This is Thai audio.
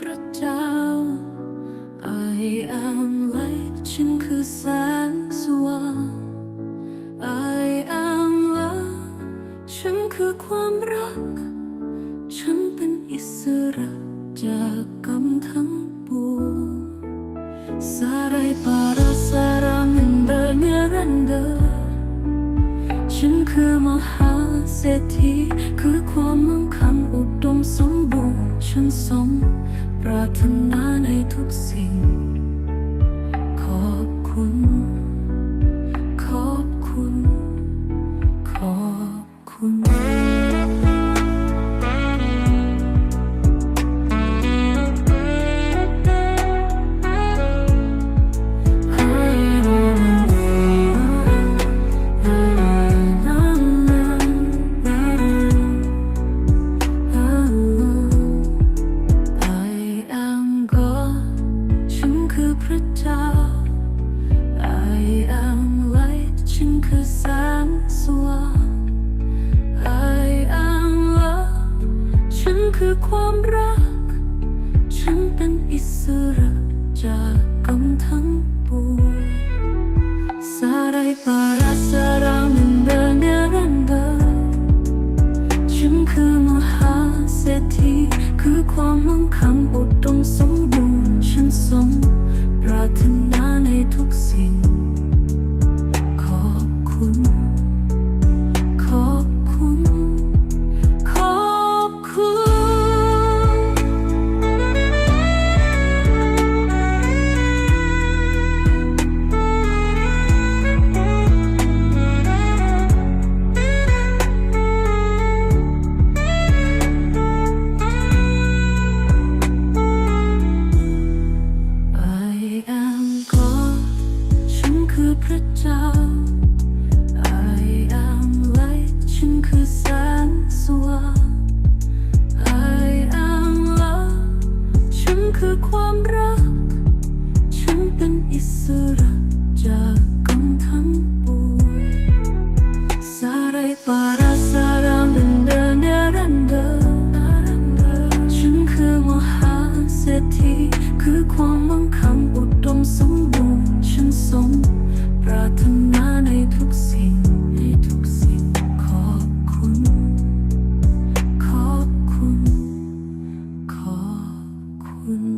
พระเจ้า I am light ฉันคือแสงสว่าง I am love ฉันคือความรัก นาในทุกสิ่ง ความรัก ฉันเป็นอิสระจากกรรมทั้งปวง Sarai para saramin bergeranda ฉันคือมหาเศรษฐีคือความมั่งคั่งอุดมสมบูรณ์ฉันส 着。moon.